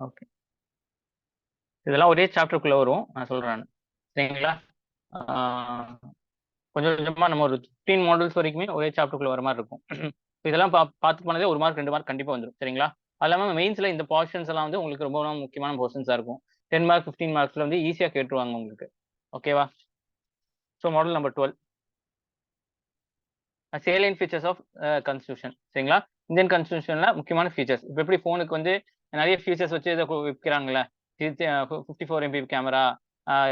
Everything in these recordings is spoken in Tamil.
ஓகே இதெல்லாம் ஒரே சாப்டருக்குள்ள வரும். நான் சொல்றேன். சரிங்களா? கொஞ்சம் கொஞ்சமா நம்ம ஒரு ஃபிஃப்டீன் மாடல்ஸ் வரைக்குமே ஒரே சாப்டருக்குள்ள வர மாதிரி இருக்கும். இதெல்லாம் பா பார்த்து போனதே ஒரு மார்க் ரெண்டு மார்க் கண்டிப்பா வந்துடும் சரிங்களா? அது இல்லாமல் மெயின்ஸ்ல இந்த போர்ஷன்ஸ் எல்லாம் வந்து உங்களுக்கு ரொம்ப முக்கியமான போர்ஷன்ஸா இருக்கும். டென் மார்க் ஃபிஃப்டீன் மார்க்ஸ்ல வந்து ஈஸியா கேட்டுருவாங்க உங்களுக்கு. ஓகேவா so model number twelve salient features of constitution சரிங்களா? இந்தியன் கான்ஸ்டியூஷன்ல முக்கியமான ஃபீச்சர்ஸ் இப்போ எப்படி ஃபோனுக்கு வந்து நிறைய ஃபியூச்சர்ஸ் வச்சு இதை விற்கிறாங்களே fifty four MP camera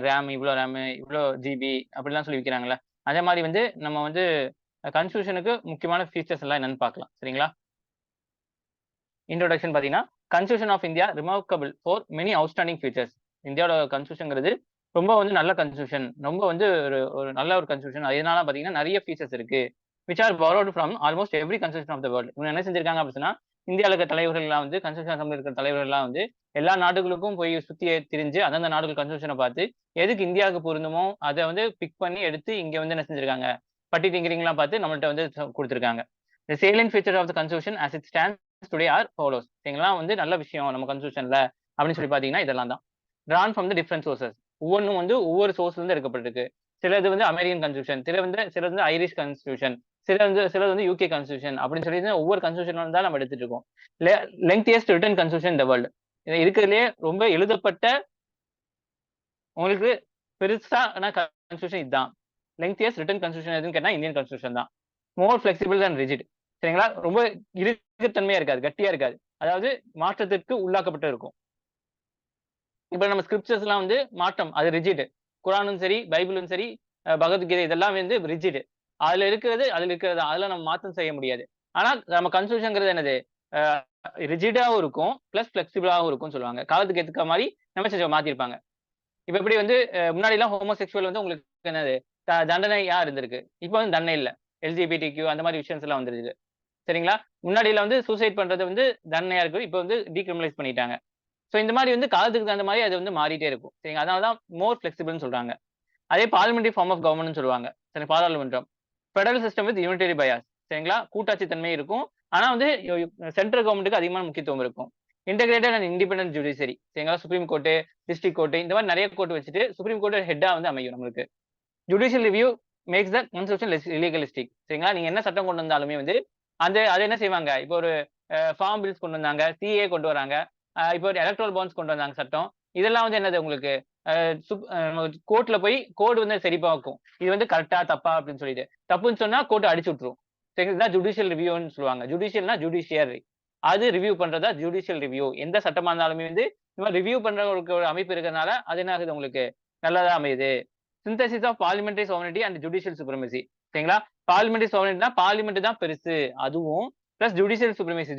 RAM இவ்வளோ ரேமு இவ்வளோ ஜிபி அப்படிலாம் சொல்லி விற்கிறாங்களே அதே மாதிரி வந்து நம்ம வந்து கன்ஸ்டியூஷனுக்கு முக்கியமான ஃபீச்சர்ஸ் எல்லாம் என்னன்னு பார்க்கலாம். சரிங்களா? இன்ட்ரோடக்ஷன் பார்த்தீங்கன்னா constitution of India remarkable for many outstanding features இந்தியாவோட கன்ஸ்டியூஷன்ங்கிறது ரொம்ப வந்து நல்ல கன்ஸ்டியூஷன் ரொம்ப வந்து ஒரு ஒரு நல்ல ஒரு கன்ஸ்டியூஷன் அதனால பார்த்தீங்கன்னா நிறைய ஃபீச்சர்ஸ் இருக்கு which are borrowed from almost every constitution of the world இவங்க என்ன செஞ்சிருக்காங்க அப்படின்னா இந்தியாவில் இருக்க தலைவர்கள்லாம் வந்து கன்ஸ்ட்ரக்ஷன் கம்பெனி இருக்கிற தலைவர்கள்லாம் வந்து எல்லா நாடுகளுக்கும் போய் சுற்றி திரிஞ்சு அந்தந்த நாடுகள் கன்ஸ்ட்ரக்ஷனை பார்த்து எதுக்கு இந்தியாவுக்கு பொருந்துமோ அதை வந்து பிக் பண்ணி எடுத்து இங்கே வந்து என்ன செஞ்சிருக்காங்க? பட்டி டிங்கரிங்லாம் பார்த்து நம்மள்ட்ட வந்து கொடுத்துருக்காங்க. The the salient of the constitution as it stands today are follows சரிங்களா? வந்து நல்ல விஷயம் நம்ம கன்ஸ்டியூஷன்ல அப்படின்னு சொல்லி பார்த்தீங்கன்னா இதெல்லாம் தான். Drawn from the different sources ஒவ்வொன்றும் வந்து ஒவ்வொரு சோர்ஸ்ல இருந்து எடுக்கப்பட்டிருக்கு. சிலது வந்து அமெரிக்கன் கன்ஸ்டியூஷன் சில வந்து சிலது வந்து ஐரிஷ் கன்ஸ்டியூஷன் சில வந்து சிலது வந்து யூகே கான்ஸ்டியூஷன் அப்படின்னு சொல்லி ஒவ்வொரு கான்ஸ்டியூஷன் தான் நம்ம எடுத்துட்டு இருக்கோம். லெங்தியஸ்ட் ரிட்டன் கான்ஸ்டியூஷன் இந்த வேர்ல்டு இருக்கிறதுலே ரொம்ப எழுதப்பட்ட உங்களுக்கு பெருசான கான்ஸ்டியூஷன் இதுதான். லெங்தியஸ்ட் ரிட்டன் கான்ஸ்டியூஷன் எதுன்னு கேட்டால் இந்தியன் கான்ஸ்டியூஷன் தான். மோர் ஃபிளெக்சிபிள் அண்ட் ரிஜிட் சரிங்களா? ரொம்ப இறுக்கத்தன்மையா இருக்காது கட்டியா இருக்காது. அதாவது மாற்றத்திற்கு உள்ளாக்கப்பட்டு இருக்கும். இப்ப நம்ம ஸ்கிரிப்சர்ஸ் எல்லாம் வந்து மாற்றம். அது ரிஜிட் குரானும் சரி பைபிளும் சரி பகவத்கீதை இதெல்லாம் வந்து ரிஜிட் அதுல இருக்கிறது அதுல இருக்கிறது அதுல நம்ம மாற்றம் செய்ய முடியாது. ஆனா நம்ம கன்ஸ்டியூஷன்ங்கிறது என்னது? ரிஜிடாவும் இருக்கும் பிளஸ் பிளெக்சிபிளாகவும் இருக்கும் சொல்லுவாங்க. காலத்துக்கு ஏத்துக்க மாதிரி நம்ம செஞ்சு மாத்திருப்பாங்க. இப்ப எப்படி வந்து முன்னாடி எல்லாம் ஹோமோசெக்சுவல் வந்து உங்களுக்கு என்னது? த- தண்டனையா இருந்திருக்கு? இப்போ வந்து தண்டனை இல்லை. எல்ஜிபிடி கியூ அந்த மாதிரி விஷயம்ஸ் எல்லாம் வந்துருது சரிங்களா? முன்னாடியில வந்து சூசைட் பண்றது வந்து தண்டனையா இருக்கு இப்போ வந்து டீக்ரிமினலைஸ் பண்ணிட்டாங்க. ஸோ இந்த மாதிரி வந்து காலத்துக்கு தகுந்த மாதிரி அது வந்து மாறிட்டே இருக்கும். சரிங்க அதனால தான் மோர் ஃபிளெக்சிபிள்னு சொல்றாங்க. அதே பார்லிமெண்ட்ரி ஃபார்ம் ஆஃப் கவர்மெண்ட்னு சொல்லுவாங்க. சரி பாராளுமன்றம். Federal system with unitary bias சரிங்களா? கூட்டாட்சி தன்மை இருக்கும். ஆனா வந்து சென்ட்ரல் கவர்மெண்ட்டுக்கு அதிகமான முக்கியத்துவம் இருக்கும். இன்டெகிரேட்டட் அண்ட் இண்டிபெண்டன்ட் ஜுடிஷரி சரிங்களா? சுப்ரீம் கோர்ட்டு டிஸ்ட்ரிக் கோர்ட்டு இந்த மாதிரி நிறைய கோர்ட் வச்சுட்டு சுப்ரீம் கோர்ட்டு ஹெட்டா வந்து அமையும் நம்மளுக்கு. Judicial review makes the constitution legalistic சரிங்களா? நீங்க என்ன சட்டம் கொண்டு வந்தாலுமே வந்து அந்த அதை என்ன செய்வாங்க? இப்போ ஒரு ஃபார்ம் பில்ஸ் கொண்டு வந்தாங்க சிஏ கொண்டு வராங்க. இப்போ ஒரு எலக்ட்ரல் பாண்ட்ஸ் கொண்டு வந்தாங்க சட்டம். இதெல்லாம் வந்து என்னது உங்களுக்கு? கோர்ட்ல போய் கோர்ட் வந்து சரி பார்க்கும். இது வந்து கரெக்டா தப்பா அப்படின்னு சொல்லிட்டு. தப்புன்னு சொன்னா கோர்ட் அடிச்சு விட்டுரும். சரி ஜுடிஷியல் ரிவ்யூன்னு சொல்லுவாங்க. ஜுடிஷியல்னா ஜுடிஷியரி அது ரிவ்யூ பண்றதா? ஜுடிஷியல் ரிவ்யூ எந்த சட்டமா இருந்தாலுமே வந்து இந்த மாதிரி ரிவ்யூ பண்றவங்களுக்கு ஒரு அமைப்பு இருக்கிறதுனால அது என்ன ஆகுது உங்களுக்கு? நல்லதா அமையுது. Synthesis of parliamentary sovereignty and judicial supremacy சரிங்களா? பார்லிமெண்டரி சோவனிட்டினா பார்லிமெண்ட் தான் பெருசு. அதுவும் பிளஸ் ஜுடிஷியல் சுப்ரமசி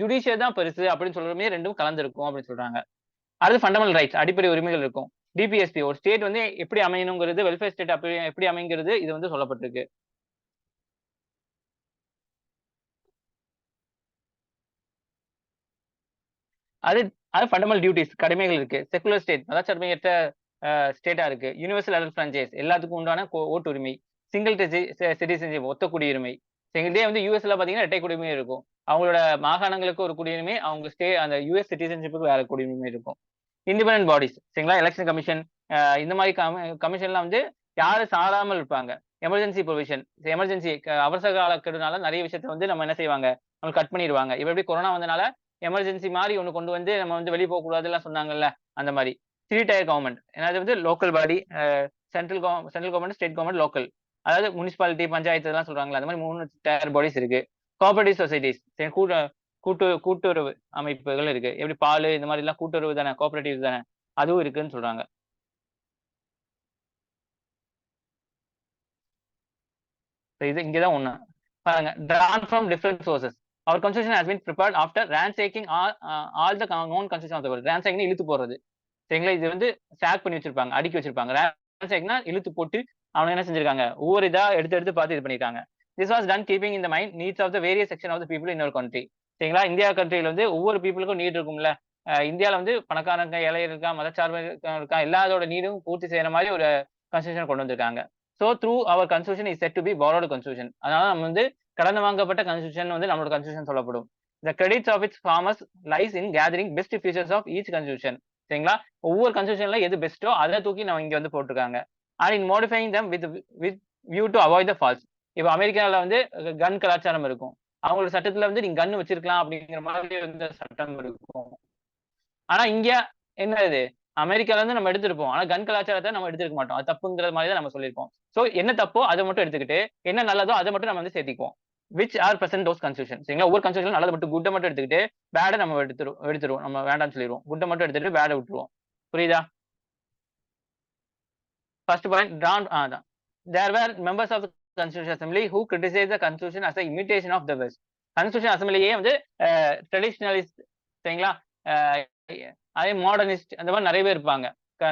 ஜுடிஷியல் தான் பெருசு அப்படின்னு சொல்றமே ரெண்டும் கலந்துருக்கும் அப்படின்னு சொல்றாங்க. அடுத்து ஃபண்டமெண்டல் ரைட்ஸ் அடிப்படை உரிமைகள் இருக்கும். டிபிஎஸ்பி ஒரு ஸ்டேட் வந்து எப்படி அமையணுங்கிறது வெல்ஃபேர் ஸ்டேட் அப்படி எப்படி அமைங்கிறது இது வந்து சொல்லப்பட்டிருக்கு. அது அது ஃபண்டமெண்டல் டியூட்டிஸ் கடமைகள் இருக்கு. செகுலர் ஸ்டேட் மதச்சார்பையற்ற ஸ்டேட்டா இருக்கு. யூனிவர்சல் அடல் பிரான்ச்சைஸ் எல்லாத்துக்கும் உண்டான கோ- ஓட்டு உரிமை சிங்கிள் சிட்டிசன்ஷிப் ஒத்த குடியுரிமை இதே வந்து யூஎஸ்ல பாத்தீங்கன்னா இரட்டை குடியுரிமை இருக்கும். அவங்களோட மாகாணங்களுக்கு ஒரு குடியுரிமை அவங்க ஸ்டே அந்த யூஎஸ் சிட்டிசன்ஷிப்புக்கு வேற குடியுரிமை இருக்கும். இண்டிபெண்ட் பாடிஸ் சரிங்களா? எலெக்ஷன் கமிஷன் இந்த மாதிரி கமிஷன்லாம் வந்து யாரும் சாராமல் இருப்பாங்க. எமர்ஜென்சி ப்ரொவிஷன் எமர்ஜென்சி அவசர காலக்கெடுனால நிறைய விஷயத்த வந்து நம்ம என்ன செய்வாங்க? நம்ம கட் பண்ணிடுவாங்க. இப்போ எப்படி கொரோனா வந்தனால எமர்ஜென்சி மாதிரி ஒன்று கொண்டு வந்து நம்ம வந்து வெளியே போகக்கூடாதுலாம் சொன்னாங்கல்ல அந்த மாதிரி. த்ரீ டயர் கவர்மெண்ட் ஏன்னா அது வந்து local body central cover central government state government local அதாவது முனிசிபாலிட்டி பஞ்சாயத்து எல்லாம் சொல்றாங்களா அந்த மாதிரி மூணு டயர் பாடிஸ் இருக்கு. கோஆபரேட்டிவ் சொசைட்டிஸ் கூட்டு கூட்டுறவு அமைப்புகள் இருக்கு. எப்படி பால் இந்த மாதிரி எல்லாம் கூட்டுறவு தானே கோஆபரேட்டிவ் தானே அதுவும் இருக்குன்னு சொல்றாங்க. இது இங்கதான் ஒண்ணு. பாருங்க drawn from different sources. Our constitution has been prepared after ransacking all uh, all the known constitution of the world. Ransacking இழுத்து போறது சரிங்களா? இது வந்து ஸ்டாக் பண்ணி வச்சிருப்பாங்க அடுக்கி வச்சிருப்பாங்க. Ransackனா இழுத்து போட்டு அவங்க என்ன செஞ்சிருக்காங்க? ஒவ்வொரு இதா எடுத்து எடுத்து பார்த்து இது பண்ணிருக்காங்க. This was done done keeping the mind needs of the various section of the people in our country. சரிங்களா? இந்தியா கண்ட்ரியில வந்து ஒவ்வொரு பீப்புளுக்கும் நீட் இருக்கும்ல. இந்தியாவில் இந்தியால வந்து பணக்காரங்க இலை இருக்கா மதச்சார்பு இருக்கா எல்லாரோட நீடும் பூர்த்தி செய்யற மாதிரி ஒரு கன்ஸ்டியூஷன் கொண்டு வந்திருக்காங்க. So through our constitution is set to be borrowed constitution அதனால நம்ம வந்து கடந்து வாங்கப்பட்ட கன்ஸ்டியூஷன் வந்து நம்மளோட கன்ஸ்டியூஷன் சொல்லப்படும். The credits of its framers lies in gathering best features of each constitution சரிங்களா? ஒவ்வொரு கன்ஸ்டியூஷன்ல எது பெஸ்ட்டோ அதை தூக்கி நம்ம இங்க வந்து போட்டிருக்காங்க. And in modifying them with with view to avoid the faults இப்போ அமெரிக்காவில் வந்து கன் கலாச்சாரம் இருக்கும். அவங்களோட சட்டத்துல வந்து நீங்க கண்ணு வச்சிருக்கலாம் அப்படிங்கிற மாதிரி வந்து சட்டம் இருக்கும். ஆனா இங்க என்ன இது? அமெரிக்கால இருந்து நம்ம எடுத்திருப்போம். ஆனா கன் கலாச்சாரத்தை நம்ம எடுத்திருக்க மாட்டோம். அது தப்புங்கிற மாதிரி தான் நம்ம சொல்லியிருப்போம் சோ என்ன தப்போ அதை மட்டும் எடுத்துக்கிட்டு என்ன நல்லதோ அதை மட்டும் நம்ம வந்து சேர்த்திக்குவோம். Which are present those constitution சரிங்களா? ஒவ்வொரு கன்ஸ்டியூஷன் நல்லது மட்டும் குட்டை மட்டும் எடுத்துக்கிட்டு பேடை நம்ம எடுத்துருவோம் எடுத்துருவோம். நம்ம வேண்டாம்னு சொல்லிடுவோம் குட்டை மட்டும் எடுத்துட்டு பேடை விட்டுருவோம். புரியுதா? ஃபர்ஸ்ட் பாயிண்ட் ட்ரான் அதான். There were members of constitution assembly who criticise the constitution as a imitation of the west constitution அசம்பிளியே வந்து ட்ரெடிஷ்னலிஸ்ட் சரிங்களா? அதே மாடர்னிஸ்ட் அந்த மாதிரி நிறைய பேர் இருப்பாங்க.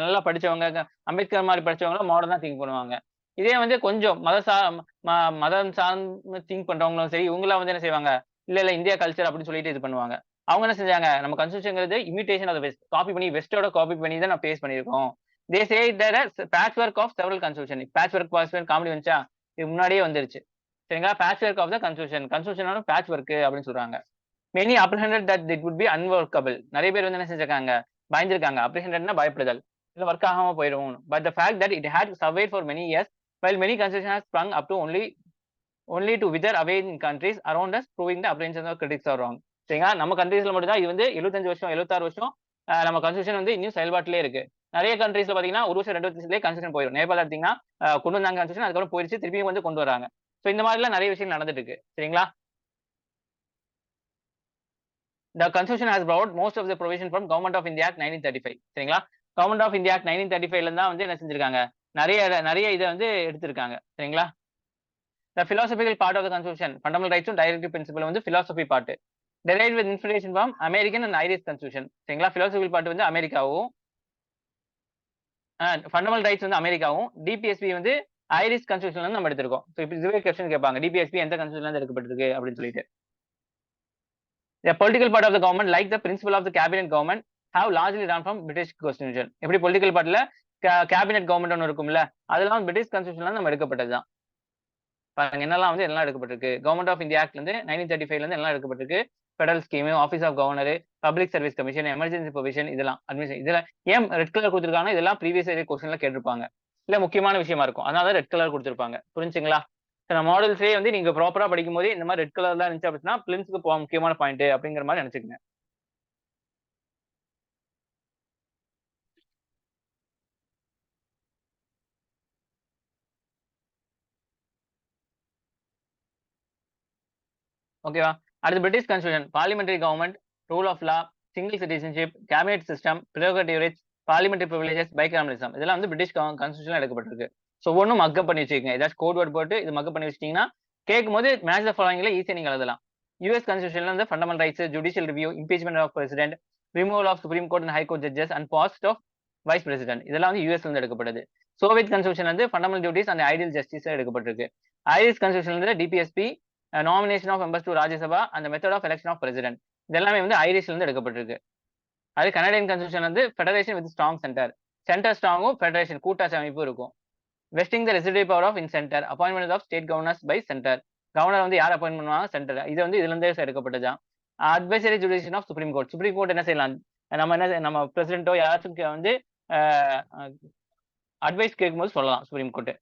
நல்லா படிச்சவங்க அம்பேத்கர் மாதிரி படிச்சவங்க மாடர்னா திங்க் பண்ணுவாங்க. இதே வந்து கொஞ்சம் மத சா மதம் சார்ந்து திங்க் பண்றவங்களும் சரி இவங்களாம் வந்து என்ன செய்வாங்க? இல்ல இல்ல இந்தியா கல்ச்சர் அப்படின்னு சொல்லிட்டு இது பண்ணுவாங்க. அவங்க என்ன செஞ்சாங்க? நம்ம கன்ஸ்டியூஷன்ங்கிறது இமிட்டேஷன் ஆஃப் வெஸ்ட் காப்பி பண்ணி வெஸ்டோட காப்பி பண்ணி தான் நான் பேஸ் பண்ணியிருக்கோம். They say patch work of several constitution patch work pass comedy வந்துச்சா? இது முன்னாடியே வந்துருச்சு. சரிங்களா patch work of the construction கன்ஸ்டியூஷனாலும் patch work அப்படின்னு சொல்றாங்க. Many apprehended that it would be unworkable நிறைய பேர் வந்து என்ன செஞ்சிருக்காங்க? பயந்துருக்காங்க. அப்ரிஹண்டட்னா பயப்படுதல். இல்லை ஒர்க் ஆகாம போயிடும். But the fact that it had survived for many years well many construction has sprung up to only only to wither away in countries around as proving the apprehension of critics are wrong சரிங்களா? நம்ம கண்ட்ரீஸ்ல மட்டும் தான் இது வந்து எழுபத்தஞ்சு வருஷம் எழுபத்தாறு வருஷம் நம்ம கன்ஸ்ட்ரக்ஷன் வந்து இன்னும் செயல்பாட்டிலே இருக்கு. நிறைய கண்ட்ரீஸ்ல பாத்தீங்கன்னா ஒரு வருஷம் ரெண்டு வருஷத்துலேயே கன்ஸ்ட்ரக்ஷன் போயிடும் நேபாள் எடுத்தீங்கன்னா கொண்டு வந்தாங்க கன்ஸ்ட்ரக்ஷன் அதுக்கப்புறம் போயிடுச்சு திருப்பியும் வந்து கொண்டு வராங்க. ஸோ இந்த மாதிரிலாம் நிறைய விஷயம் நடந்துட்டு இருக்கு சரிங்களா? The constitution has most most of the provision ஆஃப் government of india act 1935 சரிங்களா? Government of India act nineteen thirty ஃபைவ்ல தான் வந்து என்ன செஞ்சிருக்காங்க? நிறைய நிறைய இதை வந்து எடுத்திருக்காங்க. சரிங்களா? The philosophical part of the constitution fundamental ரைட்ஸும் directive principle வந்து philosophy part derive with inspiration from American and Irish constitution சரிங்களா? பிலாசபிக்கல் பார்ட் வந்து அமெரிக்காவும் ஃபண்டமெண்டல் ரைட்ஸ் வந்து அமெரிக்காவும் டிபிஎஸ்பி வந்து ஐரிஸ் கன்ஸ்டியூஷன்ல இருந்து நம்ம எடுத்திருக்கோம். ஸோ இப்போ இதுவே கொஸ்டின் கேட்பாங்க. டிபிஎஸ்பி எந்த கன்ஸ்டியூஷன்ல இருந்து எடுக்கப்பட்டிருக்கு அப்படின்னு சொல்லிட்டு. The political part of the government, like the principle of the cabinet government, have largely drawn from British constitution. எப்படி பொலிட்டிக்கல் பார்ட்ல கேபினெட் கவர்மெண்ட் ஒன்று இருக்கும்ல அதெல்லாம் பிரிட்டிஷ் கான்ஸ்டியூஷன்ல நம்ம எடுக்கப்பட்டதுதான். பாருங்க என்னெல்லாம் வந்து எல்லாம் எடுக்கப்பட்டிருக்கு. கவர்மெண்ட் ஆஃப் இந்தியா ஆக்ட்ல இருந்து நைன்டீன் தேர்ட்டி ஃபைவ்ல இருந்து எல்லாம் எடுக்கப்பட்டிருக்கு. Federal scheme office of governor public service commission emergency provision இதெல்லாம் அட்மிஷன் இதெல்லாம் ஏன் ரெட் கலர் கொடுத்துருக்காங்க இதெல்லாம் ப்ரீவியஸ் இயர் கொஸ்டின்ல கேட்டிருப்பாங்க. இல்ல முக்கியமான விஷயமா இருக்கும். அதனால ரெட் கலர் கொடுத்துருப்பாங்க. புரிஞ்சுங்களா? நம்ம மாடல்ஸே வந்து நீங்க ப்ராப்பரா படிக்கும் போது இந்த மாதிரி ரெட் கலர்ல இருந்துச்சு அப்படின்னா பிலிம்ஸ்க்கு முக்கியமான பாயிண்ட் அப்படிங்கிற மாதிரி நினைச்சுக்கங்க. ஓகேவா அடுத்து British constitution parliamentary government rule of law single citizenship cabinet system prerogative rights parliamentary privileges bicameralism இதெல்லாம் வந்து பிரிட்டிஷ் கான்ஸ்டியூஷன் எடுக்கப்பட்டிருக்கு. ஸோ ஒன்றும் மக்கப் பண்ணி வச்சுக்கோங்க ஏதாச்சும் கோட் வேர்ட் போட்டு இது மக்கப் பண்ணி வச்சிட்டிங்கன்னா கேட்கும் போது மேட்ச் த ஃபாலோயிங்ல ஈஸியாக நீங்கள் எழுதலாம். யூஎஸ் கான்ஸ்டியூஷன்ல வந்து fundamental rights judicial review impeachment of president removal of supreme court and high court judges and post of vice president இதெல்லாம் வந்து யூஎஸ்ல இருந்து எடுக்கப்படுது சோவியத் கான்ஸ்டியூஷன் வந்து fundamental duties and ideal justice எடுக்கப்பட்டிருக்கு. Irish constitution வந்து DPSP nomination of members to Rajya Sabha அந்த method of election of president இதெல்லாமே வந்து ஐரிஷ்ல இருந்து எடுக்கப்பட்டிருக்கு. அது கனடியன் கான்ஸ்டியூஷன் வந்து federation with strong centre centre ஸ்ட்ராங்கும் federation கூட்டாட்சி அமைப்பு இருக்கும். Vesting the residuary power of in centre appointment of state governors by centre governor வந்து யார் அப்பாயின் பண்ணுவாங்க? சென்டர் இது வந்து இதுல இருந்தே எடுக்கப்பட்டதான் advisory jurisdiction of supreme court supreme court என்ன செய்யலாம்? நம்ம என்ன நம்ம பிரசிடென்ட்டோ யாராச்சும் வந்து அட்வைஸ் கேட்கும்போது சொல்லலாம் supreme court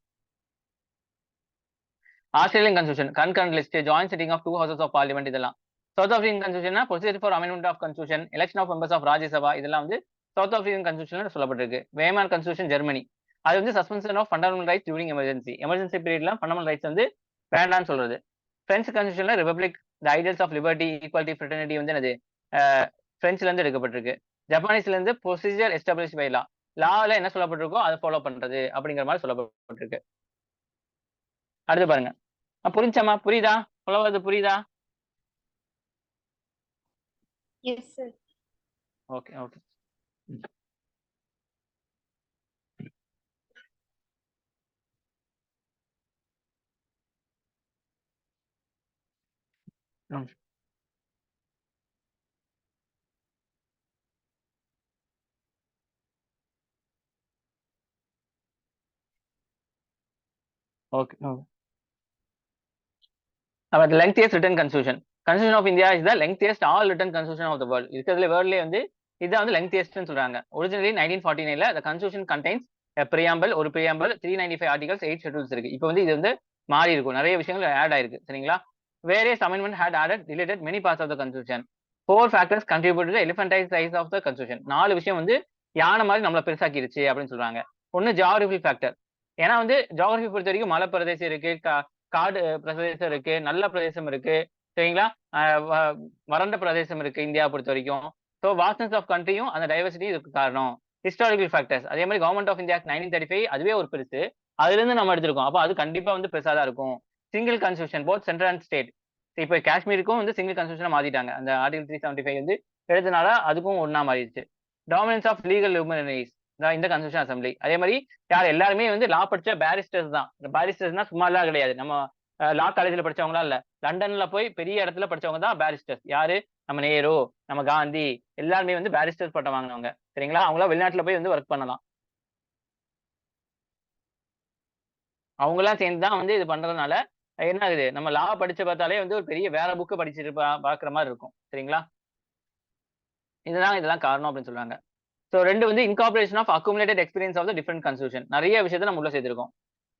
Australian constitution concurrent list joint sitting of two houses of parliament இதெல்லாம். South African constitution procedure for amendment of constitution election of members of Rajya Sabha இதெல்லாம் வந்து சவுத் ஆஃப்ரிக்கன் கன்ஸ்டியூஷன் சொல்லப்பட்டிருக்கு. வேமான் கன்ஸ்டியூஷன் ஜெர்மனி அது வந்து suspension of fundamental rights during emergency emergency பீரியட்ல ஃபண்டமெண்டல் ரைட்ஸ் வந்து வேண்டாம்னு சொல்றது. French கன்ஸ்டியூஷன்ல republic the ideals of liberty equality fraternity வந்து என்னது? பிரெஞ்சுல இருந்து எடுக்கப்பட்டிருக்கு. ஜப்பானீஸ்ல இருந்து ப்ரொசீஜர் எஸ்டாப்ளிஷ் பை லா லாவில் என்ன சொல்லப்பட்டிருக்கோ அதை ஃபாலோ பண்றது அப்படிங்கிற மாதிரி சொல்லப்பட்டிருக்கு. அடுத்து பாருங்க. புரிஞ்சாமா புரியுதா? சொல்லுவது புரியுதா? Yes sir okay okay okay okay about the lengthiest written constitution. Constitution of India is the lengthiest all written constitution of the world இருக்கிறதுல வேர்ல்ட்லேயே வந்து இதுதான் வந்து லெங்தியஸ்ட்னு சொல்றாங்க. ஒரிஜினலி நைன்டீன் ஃபார்ட்டி நைன்ல த கன்ஸ்டியூஷன் கண்டைன்ஸ் பிரியாம்பல் ஒரு preamble three ninety five articles eight schedules இருக்கு. இப்போ வந்து இது வந்து மாறி இருக்கும். நிறைய விஷயங்கள் ஆட் ஆயிருக்கு. சரிங்களா? Various amendment had added related many parts of the constitution four factors contribute elephantine size of the constitution நாலு விஷயம் வந்து யானை மாதிரி நம்மளை பெருசாக்கிருச்சு அப்படின்னு சொல்றாங்க. ஒன்னு ஜாகிரபி ஃபேக்டர் ஏன்னா வந்து ஜாகிரபி பொறுத்த வரைக்கும் மலைப்பிரதேசம் இருக்கு காடு பிரதேசம் இருக்கு நல்ல பிரதேசம் இருக்கு சரிங்களா? வறண்ட பிரதேசம் இருக்கு இந்தியா பொறுத்த வரைக்கும். ஸோ வாஸ்டன்ஸ் ஆஃப் கண்ட்ரியும் அந்த டைவர்சிட்டி இதுக்கு காரணம். ஹிஸ்டாரிக்கல் ஃபேக்டர்ஸ் அதே மாதிரி government of India nineteen thirty five அதுவே ஒரு பெருசு. அதுல இருந்து நம்ம எடுத்திருக்கோம். அப்போ அது கண்டிப்பா வந்து பெருசாக தான் இருக்கும். Single constitution both central and state இப்போ காஷ்மீருக்கும் வந்து சிங்கிள் கான்ஸ்டியூஷன் மாத்திட்டாங்க. அந்த ஆர்டிகல் த்ரீ செவன்டி ஃபைவ் வந்து எடுத்தனால அதுக்கும் ஒன்னா மாறிடுச்சு. டாமினன்ஸ் ஆஃப் லீகல் தான் இந்த கன்ஸ்டியூஷன் அசம்பிளி அதே மாதிரி யார் எல்லாருமே வந்து லா படிச்ச பேரிஸ்டர்ஸ் தான். பேரிஸ்டர்ஸ்னா சும்மா எல்லாம் கிடையாது. நம்ம லா காலேஜ்ல படிச்சவங்களா இல்ல. லண்டன்ல போய் பெரிய இடத்துல படிச்சவங்க தான் பேரிஸ்டர்ஸ் யாரு? நம்ம நேரு நம்ம காந்தி. எல்லாருமே வந்து பேரிஸ்டர்ஸ் பட்டம் வாங்கினவங்க. சரிங்களா? அவங்களா வெளிநாட்டுல போய் வந்து ஒர்க் பண்ணலாம். அவங்களாம் சேர்ந்து தான் வந்து இது பண்றதுனால என்ன ஆகுது? நம்ம லா படிச்சு பார்த்தாலே வந்து ஒரு பெரிய வேற புக்கு படிச்சுட்டு பாக்குற மாதிரி இருக்கும். சரிங்களா? இதுதான் இதெல்லாம் காரணம் அப்படின்னு சொல்றாங்க. ஸோ ரெண்டு வந்து incorporation of accumulated experience of the different constitution நிறைய விஷயத்தை நம்ம உள்ள சேர்த்திருக்கோம்.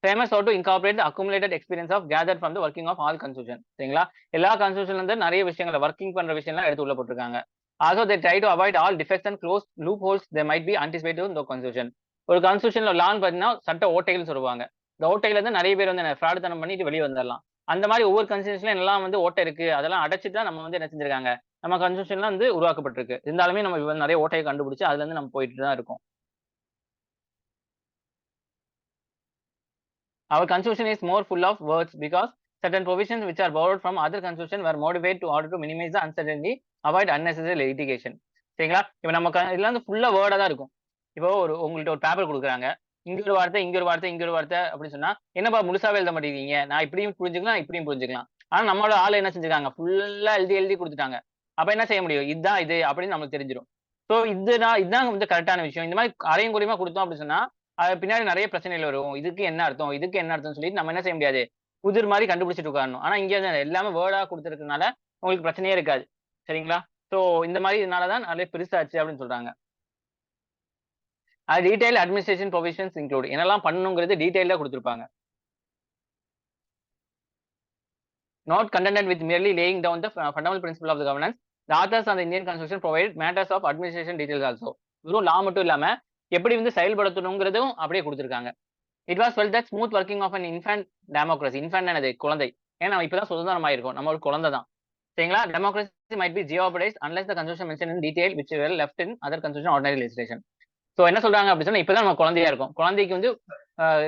Famous are to incorporate accumulated experience of gather from the working of all constitution சரிங்களா? எல்லா கன்சூஷன்ல இருந்து நிறைய விஷயங்களை ஒர்க்கிங் பண்ற விஷயம்லாம் எடுத்து உள்ள போட்டிருக்காங்க. Also they try to avoid all defects and close loop holes they might be anticipate இந்த கன்சூஷன் ஒரு கன்சூஷன்ல லான் பார்த்தீங்கன்னா சட்ட ஓட்டைகள் சொல்லுவாங்க. இந்த ஓட்டையில இருந்து நிறைய பேர் வந்து ஃப்ராடு தனம் பண்ணிட்டு வெளியே வந்துடலாம். அந்த மாதிரி ஒவ்வொரு கன்சூஷன்ல எல்லாம் வந்து ஓட்டை இருக்கு அதெல்லாம் அடைச்சிட்டு தான் நம்ம வந்து என்ன செஞ்சிருக்காங்க? நம்ம கன்சம்ஷன்லாம் வந்து உருவாக்கப்பட்டிருக்கு. இருந்தாலுமே நம்ம நிறைய ஓட்டையை கண்டுபிடிச்சு அதுல இருந்து நம்ம போயிட்டு தான் இருக்கோம். Our constitution is more full of words because certain provisions which are borrowed from other constitution were modified to order to minimize the uncertainty, avoid unnecessary litigation. சரிங்களா? இப்போ நம்ம இதுல வந்து ஃபுல்லா வேர்டா தான் இருக்கும். இப்போ ஒரு உங்கள்கிட்ட ஒரு பேப்பர் கொடுக்குறாங்க. இங்க ஒரு வார்த்தை இங்க ஒரு வார்த்தை இங்க ஒரு வார்த்தை அப்படின்னு சொன்னா என்னப்பா முழுசாவே எழுத மாட்டேங்கிறீங்க? நான் இப்படியும் புரிஞ்சுக்கலாம் இப்படியும் புரிஞ்சுக்கலாம். ஆனா நம்மளோட ஆள் என்ன செஞ்சுக்காங்க ஃபுல்லா எழுதி எழுதி கொடுத்துட்டாங்க. அப்ப என்ன செய்ய முடியும்? இதுதான் இது அப்படின்னு நம்மளுக்கு தெரிஞ்சிடும் ஸோ இதுதான் இதுதான் வந்து கரெக்டான விஷயம். இந்த மாதிரி அரையும் கூலியமா கொடுத்தோம் அப்படின்னு சொன்னா அது பின்னாடி நிறைய பிரச்சனைகள் வரும். இதுக்கு என்ன அர்த்தம்? இதுக்கு என்ன அர்த்தம் சொல்லிட்டு நம்ம என்ன செய்ய முடியாது? புதிர் மாதிரி கண்டுபிடிச்சிட்டு உட்காரணும். ஆனா இங்கே எல்லாமே வேர்டா கொடுத்துருக்கனால உங்களுக்கு பிரச்சனையே இருக்காது. சரிங்களா? ஸோ இந்த மாதிரி இதனாலதான் நிறைய பெருசாச்சு அப்படின்னு சொல்றாங்க. அது டீடைல் அட்மினிஸ்ட்ரேஷன் ப்ரொவிஷன்ஸ் இன்க்ளூட் என்னெல்லாம் பண்ணணுங்கிறது டீடைலா கொடுத்துருப்பாங்க. Not contented with merely laying down the uh, fundamental principle of the governance. The authors on the indian constitution provided matters of administration details also. வெறும் லா மட்டும் இல்லாம எப்படி வந்து செயல்படுத்தணுங்கிறதும் அப்படியே கொடுத்துருக்காங்க. It was well that smooth working of an infant democracy infant எனது குழந்தை. ஏன்னா நம்ம இப்பதான் சுதந்திரம் ஆயிருக்கோம் நம்ம ஒரு குழந்தை தான். சரிங்களா? Democracy might be jeopardise unless the constitution mention in detail which well left in other constitution ordinary legislation so என்ன சொல்றாங்க அப்படி சொன்னா இப்பதான் நம்ம குழந்தையா இருக்கும். குழந்தைக்கு வந்து uh,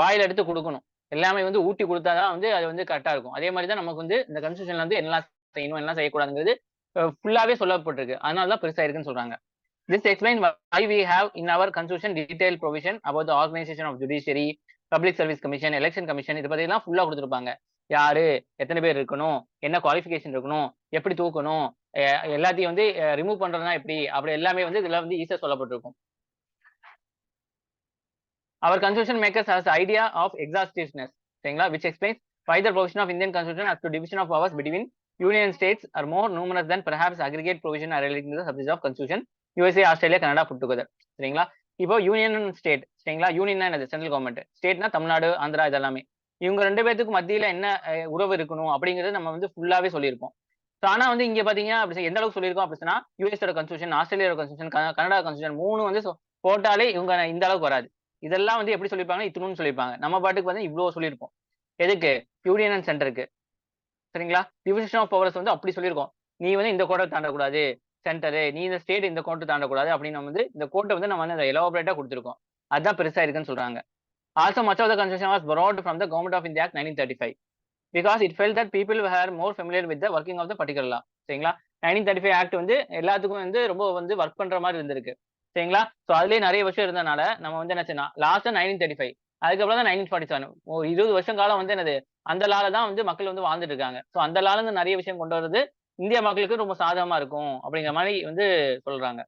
வாயில் எடுத்து கொடுக்கணும். எல்லாமே வந்து ஊட்டி கொடுத்தா தான் வந்து அது வந்து கரெக்டாக இருக்கும். அதே மாதிரி தான் நமக்கு வந்து இந்த கன்ஸ்டியூஷன்ல வந்து என்ன செய்யணும் எல்லாம் செய்யக்கூடாதுங்கிறது ஃபுல்லாவே சொல்லப்பட்டிருக்கு. அதனால தான் பெருசாக இருக்குன்னு சொல்றாங்க. This explain why we have in our constitution detail provision about the organisation of judiciary public service commission election commission இதை பற்றிலாம் ஃபுல்லா கொடுத்துருப்பாங்க. யாரு எத்தனை பேர் இருக்கணும் என்ன குவாலிஃபிகேஷன் இருக்கணும் எப்படி தூக்கணும் எல்லாத்தையும் வந்து ரிமூவ் பண்றதுனா எப்படி அப்படி எல்லாமே வந்து இதுல வந்து ஈஸியா சொல்லப்பட்டிருக்கும். Our constitution makers has idea of exhaustiveness சரிங்களா? Which explains further provision of Indian constitution constitution to division of of between union states are more numerous numerous than aggregate provision are relating relating subject of constitution of USA Australia Canada put together சரிங்களா? இப்போ யூனியன் ஸ்டேட் சரிங்களா? யூனியன் என்னது? சென்ட்ரல் கவர்மெண்ட் ஸ்டேட்னா தமிழ்நாடு ஆந்திரா இதெல்லாமே. இவங்க ரெண்டு பேத்துக்கு மத்தியில என்ன உறவு இருக்கணும் அப்படிங்கிறது நம்ம வந்து ஃபுல்லாவே சொல்லியிருக்கோம் ஸோ ஆனா வந்து இங்க பாத்தீங்க அப்படி எந்த அளவுக்கு சொல்லியிருக்கோம் அப்படின்னா யூஎஸோட கன்ஸ்டியூஷன் ஆஸ்திரேலியாவோட கன்ஸ்டியூஷன் கனடா கன்ஸ்டியூஷன் மூணு வந்து போட்டாலே இவங்க இந்த அளவுக்கு வராது. இதெல்லாம் வந்து எப்படி சொல்லியிருப்பாங்க இத்தணும்னு சொல்லியிருப்பாங்க. நம்ம பாட்டுக்கு வந்து இவ்வளோ சொல்லியிருப்போம். எதுக்கு? யூனியன் அண்ட் சென்டருக்கு சரிங்களா? டிவிஷன் ஆஃப் பவர்ஸ் வந்து அப்படி சொல்லியிருக்கோம். நீ வந்து இந்த கோட்டை தாண்டக்கூடாது. சென்டரு நீ இந்த ஸ்டேட் இந்த கோட்டை தாண்டக்கூடாது அப்படின்னு நம்ம வந்து இந்த கோட்டை வந்து நம்ம வந்து அந்த எலோபரேட்டா கொடுத்துருக்கோம். அதுதான் பெருசா இருக்குன்னு சொல்றாங்க. Also much of the constitution was brought from the government of India nineteen thirty five because it felt that people were more familiar with the working of the particular law சரிங்களா? நைன்டீன் தேர்ட்டி ஃபைவ் ஆக்ட் வந்து எல்லாத்துக்கும் வந்து ரொம்ப வந்து ஒர்க் பண்ற மாதிரி இருந்திருக்கு. சரிங்களா? ஸோ அதுலேயே நிறைய வருஷம் இருந்தனால நம்ம வந்து என்ன செய்யணும்? லாஸ்ட் நைன்டீன் தேர்ட்டி ஃபைவ் அதுக்கப்புறம் தான் நைன்டீன் ஃபார்ட்டி செவன் இருபது வருஷம் காலம் வந்து என்னது? அந்த லால தான் வந்து மக்கள் வந்து வாழ்ந்துட்டு இருக்காங்க. ஸோ அந்த லால இருந்து நிறைய விஷயம் கொண்டு வர்றது இந்திய மக்களுக்கு ரொம்ப சாதகமா இருக்கும் அப்படிங்கிற மாதிரி வந்து சொல்றாங்க.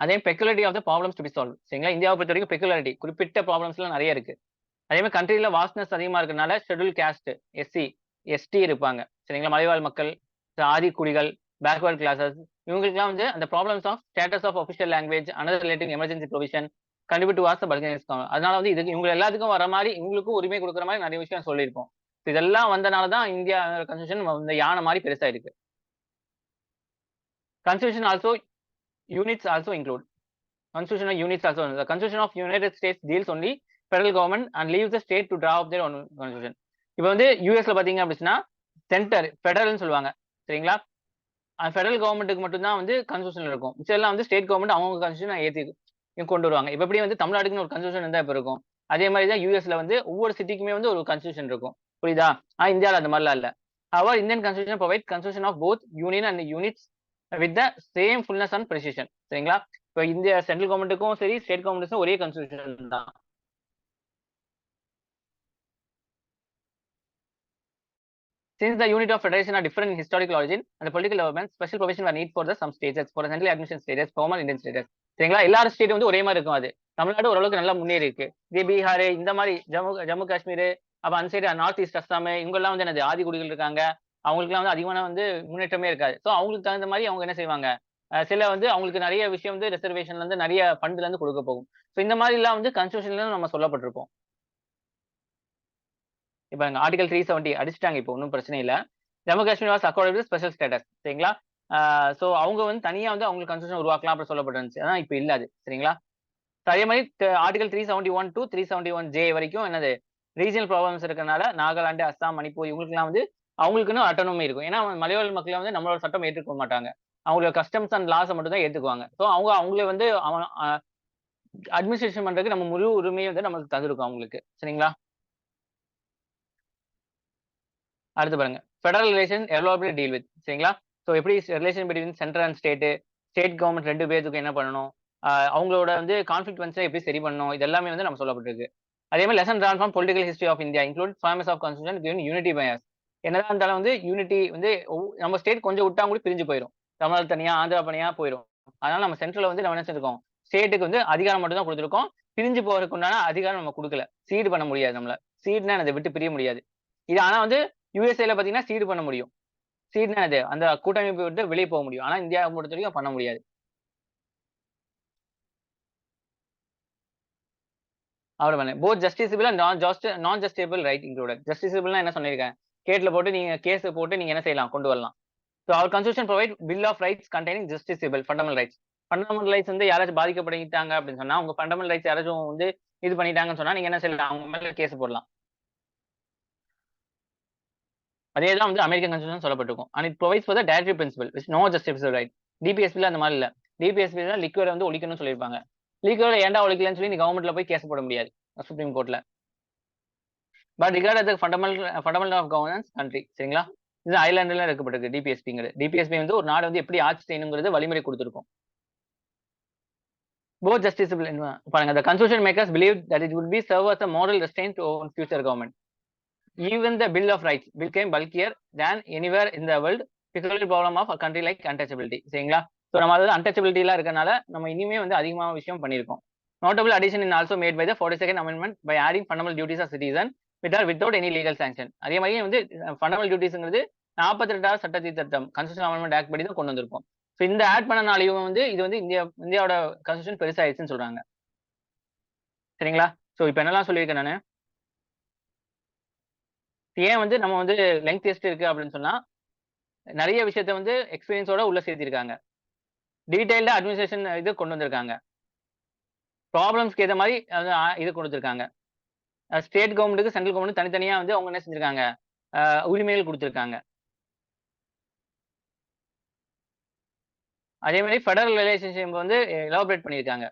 அதே peculiarity of the problems to be solve சரிங்களா? இந்தியாவை பொறுத்த வரைக்கும் பெக்குலரிட்டி குறிப்பிட்ட ப்ராப்ளம்ஸ்லாம் நிறைய இருக்கு. அதே மாதிரி கண்ட்ரியில வாஸ்னஸ் அதிகமாக இருக்கிறதுனால ஷெட்யூல் கேஸ்ட் எஸ்சி எஸ்டி இருப்பாங்க. சரிங்களா? மலைவாழ் மக்கள் ஆதி குடிகள் பேக்வர்ட் கிளாஸஸ் இவங்களுக்குலாம் வந்து அந்த problems of status of official language another relative emergency provision கண்டிப்பாக வாச பல்கனிஸ்காங்க அதனால வந்து இதுக்கு இவங்க எல்லாத்துக்கும் வர மாதிரி இவங்களுக்கும் உரிமை கொடுக்குற மாதிரி நிறைய விஷயம் சொல்லியிருப்போம் இதெல்லாம் வந்தனால தான் இந்தியா கன்ஸ்டியூஷன் இந்த யானை மாதிரி பெருசா இருக்கு constitution also units also include constitution units also constitution of United States deals only federal government and leave the state to draw to their own constitution இப்போ வந்து யூஎஸ்ல பாத்தீங்க அப்படின்னா சென்டர் ஃபெடரல்னு சொல்லுவாங்க. சரிங்களா? ஃபெடரல் கவர்மெண்ட்டுக்கு மட்டும்தான் வந்து கன்ஸ்டியூஷன் இருக்கும். இதெல்லாம் வந்து ஸ்டேட் கவர்மெண்ட் அவங்க கன்ஸ்டியூஷன் ஏற்றி கொண்டு வருவாங்க. இப்போ எப்படி வந்து தமிழ்நாடுக்குன்னு ஒரு கன்ஸ்டியூஷன் இருந்தால் இப்போ இருக்கும். அதே மாதிரி தான் யூஎஸ்ல வந்து ஒவ்வொரு சிட்டிக்குமே வந்து ஒரு கன்ஸ்டியூஷன் இருக்கும். புரியுதா? ஆ இந்தியாவில் அந்த மாதிரிலாம் இல்லை. Our Indian constitution provide constitution of both union and units with the same fullness and precision சரிங்களா? இப்போ இந்தியா சென்ட்ரல் கவர்மெண்ட்டுக்கும் சரி ஸ்டேட் கவர்மெண்ட்டுக்கும் ஒரே கன்ஸ்டியூஷன் தான். Since the unit of federation are different in historical origin and the political development, special provision were need for the some stages, for central admission stages, formal Indian status. சரிங்களா? எல்லா ஸ்டேட்டும் வந்து ஒரே மாதிரி இருக்கும் அது. தமிழ்நாடு ஓரளவுக்கு நல்லா முன்னேறி இருக்கு. இதே பீகார் இந்த மாதிரி ஜம்மு ஜம்மு காஷ்மீர் அப்ப அந்த சைடு நார்த் ஈஸ்ட் அஸ்ஸாம் இவங்கெல்லாம் வந்து என்னது? ஆதி குடிகள் இருக்காங்க. அவங்களுக்குலாம் வந்து அதிகமான வந்து முன்னேற்றமே இருக்காது. ஸோ அவங்களுக்கு தகுந்த மாதிரி அவங்க என்ன செய்வாங்க? சில வந்து அவங்களுக்கு நிறைய விஷயம் வந்து ரிசர்வேஷன்ல இருந்து நிறைய ஃபண்ட்ல இருந்து கொடுக்க போகும். ஸோ இந்த மாதிரி எல்லாம் வந்து கன்ஸ்டியூஷன்ல நம்ம சொல்லப்பட்டிருப்போம். இப்போ ஆர்டிகல் த்ரீ செவன்ட்டி அடிச்சிட்டாங்க இப்போ ஒன்றும் பிரச்சனை இல்லை. Jammu Kashmir was accorded special status சரிங்களா? ஸோ அவங்க வந்து தனியாக வந்து அவங்களுக்கு கன்ஸ்டியூஷன் உருவாக்கலாம் அப்படி சொல்லப்பட்டிருந்துச்சு ஆனால் இப்போ இல்லாது சரிங்களா? அதே மாதிரி article three seventy one two three seventy one J வரைக்கும் என்னது ரீஜனல் ப்ராப்ளம்ஸ் இருக்கனால நாகாலாந்து அஸ்ஸாம் மணிப்பூர் இவங்களுக்குலாம் வந்து அவங்களுக்குன்னு அட்டனமி இருக்கும். ஏன்னா மலையாள மக்களை வந்து நம்மளோட சட்டம் ஏற்றுக்க மாட்டாங்க. அவங்களோட கஸ்டம்ஸ் அண்ட் லாஸை மட்டும் தான் ஏற்றுக்குவாங்க ஸோ அவங்க அவங்கள வந்து அவன் அட்மினிஸ்ட்ரேஷன் பண்றதுக்கு நம்ம முழு உரிமையை வந்து நமக்கு தந்திருக்கும் அவங்களுக்கு சரிங்களா? அடுத்து பாருங்க. ஃபெடரல் ரிலேஷன் எவ்வளோ டீல் வித் சரிங்களா? ஸோ எப்படி relation between central and state state government ரெண்டு பேருக்கு என்ன பண்ணணும்? அவங்களோட வந்து கான்ஃபிளிக் வந்து எப்படி சரி பண்ணணும்? இது எல்லாமே வந்து நம்ம சொல்லப்பட்டிருக்கு. அதே மாதிரி lesson drawn from political history of India include famous of constitution given unity bias என்னதான் இருந்தாலும் வந்து யூனிட்டி வந்து நம்ம ஸ்டேட் கொஞ்சம் விட்டா கூட பிரிஞ்சு போயிடும் தமிழ்நாடு தனியா ஆந்திரா தனியா போயிடும் அதனால நம்ம சென்ட்ரல் வந்து நம்ம என்ன செஞ்சிருக்கோம்? ஸ்டேட்டுக்கு வந்து அதிகாரம் மட்டும் தான் கொடுத்துருக்கோம். பிரிஞ்சு போறதுக்கு உண்டான அதிகாரம் நம்ம கொடுக்கல. சீடு பண்ண முடியாது நம்மள. சீடுனா அதை விட்டு பிரிய முடியாது. இது ஆனா வந்து யூஎஸ்ஏல பாத்தீங்கன்னா சீடு பண்ண முடியும். சீடுனா அது? அந்த கூட்டமைப்பு விட்டு வெளியே போக முடியும். ஆனா இந்தியாவை பொறுத்த வரைக்கும் பண்ண முடியாது. அவ்வளோ பண்ண both justiciable and non just non justiciable right included ஜஸ்டிசபிள்னா என்ன சொல்லியிருக்கேன்? கேட்ல போட்டு நீங்க கேஸ் போட்டு நீங்க என்ன செய்யலாம்? கொண்டு வரலாம். So our constitution provide bill of rights containing justiciable fundamental rights fundamental rights வந்து யாராச்சும் பாதிக்கப்பட்டாங்க அப்படின்னு சொன்னா உங்க ஃபண்டமெண்டல் ரைட்ஸ் யாராச்சும் வந்து இது பண்ணிட்டாங்கன்னு சொன்னா நீங்க என்ன செய்யலாம்? அவங்க மேல கேஸ் போடலாம். அதே தான் வந்து American constitution சொல்லப்பட்டிருக்கும். And it provides for the directive principle which no justiciable right டிபிஎஸ்பியில் அந்த மாதிரி இல்லை. டிபிஎஸ்பி தான் லிக்விட வந்து ஒழிக்கணும்னு சொல்லியிருப்பாங்க. லிக்விட ஏண்டா ஒழிக்கலன்னு சொல்லி நீ கவர்மெண்ட்ல போய் கேஸ் போட முடியாது. சுப்ரீம் கோர்ட்ல பட் ரிகார்ட் அது fundamental fundamental of governance country சரிங்களா? இது ஐலாண்டுல இருக்கப்பட்டிருக்கு டிபிஎஸ்பிங்கிறது டிபிஎஸ்பி வந்து ஒரு நாடு வந்து எப்படி ஆட்சி செய்யணுங்கிறது வழிமுறை கொடுத்துருக்கும். போத் ஜஸ்டிஸ் பாருங்க the makers believe that it it would be serve as a moral restraint on future government even the bill of rights became bulkier than anywhere in the world physical problem of a country like untouchability சரிங்களா? ஸோ நம்ம அதாவது அன்டச்சபிலிட்டிலாம் இருக்கனால நம்ம இனிமே வந்து அதிகமாக விஷயம் பண்ணியிருக்கோம். Notable addition in also made by the forty second amendment by adding fundamental duties of citizen with or without any legal sanction அதே மாதிரி வந்து ஃபண்டமல் டியூட்டிஸ்ங்கிறது நாற்பத்தி ரெண்டாவது சட்ட திருத்தம் கன்ஸ்டியூஷன் அமெண்ட்மெண்ட் ஆக்ட் படி தான் கொண்டு வந்திருக்கோம். ஸோ இந்த ஆட் பண்ணனாலையும் வந்து இது வந்து இந்தியா இந்தியாவோட கன்ஸ்டியூஷன் பெருசாயிடுச்சுன்னு சொல்றாங்க. சரிங்களா? ஸோ இப்போ என்னெல்லாம் சொல்லியிருக்கேன் நான்? ஏன் வந்து நம்ம வந்து லெங்க் டெஸ்ட் இருக்கு அப்படின்னு சொன்னா நிறைய விஷயத்த வந்து எக்ஸ்பீரியன்ஸோட உள்ள சேர்த்திருக்காங்க. டீடைல்டா அட்மினிஸ்ட்ரேஷன் இது கொண்டு வந்திருக்காங்க. ப்ராப்ளம்ஸ்க்கு ஏற்ற மாதிரி இது கொடுத்துருக்காங்க ஸ்டேட் கவர்மெண்ட்டுக்கு சென்ட்ரல் கவர்மெண்ட் தனித்தனியா வந்து அவங்க என்ன செஞ்சிருக்காங்க? உரிமைகள் கொடுத்துருக்காங்க. அதே மாதிரி ஃபெடரல் ரிலேஷன்ஷிப் வந்து எலாபரேட் பண்ணியிருக்காங்க.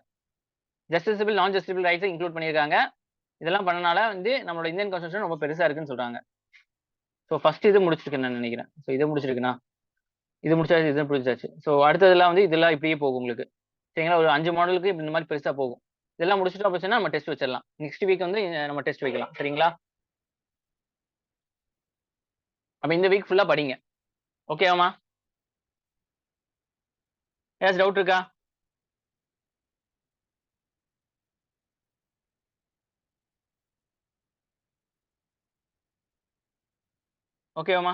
ஜஸ்டிசபிள் நான் ஜஸ்டிபிள் ரைட்ஸை இன்க்ளூட் பண்ணியிருக்காங்க. இதெல்லாம் பண்ணனால வந்து நம்மளோட இந்தியன் கான்ஸ்டியூஷன் ரொம்ப பெருசா இருக்குன்னு சொல்றாங்க. ஸோ ஃபர்ஸ்ட் இது முடிச்சிருக்கேன் நான் நினைக்கிறேன். ஸோ இது முடிச்சிருக்குண்ணா? இது முடிச்சாச்சு இது முடிச்சாச்சு. ஸோ அடுத்ததெல்லாம் வந்து இதெல்லாம் இப்படியே போகும் உங்களுக்கு. சரிங்களா? ஒரு அஞ்சு மாடலுக்கு இந்த மாதிரி பெருசா போகும். இதெல்லாம் முடிச்சுட்டோம் அப்படின்னா நம்ம டெஸ்ட் வச்சிடலாம். நெக்ஸ்ட் வீக் வந்து நம்ம டெஸ்ட் வைக்கலாம். சரிங்களா? அப்ப இந்த வீக் ஃபுல்லா படிங்க. ஓகேவாமா ஏதாச்சும் டவுட் இருக்கா? ஓகேவாமா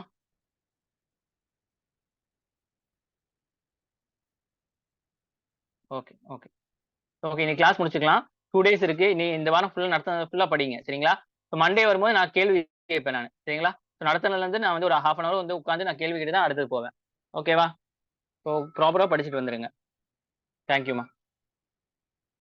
ஓகே ஓகே ஓகே இன்னைக்கு கிளாஸ் முடிச்சுக்கலாம். டூ டேஸ் இருக்கு. நீ இந்த வாரம் ஃபுல்லாக நடத்த ஃபுல்லாக படிங்க. சரிங்களா? இப்போ மண்டே வரும்போது நான் கேள்வி கேட்பேன் நான். சரிங்களா? ஸோ நடத்தினதுலேருந்து நான் வந்து ஒரு ஹாஃப் அன் ஹவர் வந்து உட்காந்து நான் கேள்வி கேட்டு தான் அடுத்தது போவேன். ஓகேவா ஸோ ப்ராப்பராக படிச்சுட்டு வந்துடுங்க தேங்க்யூம்மா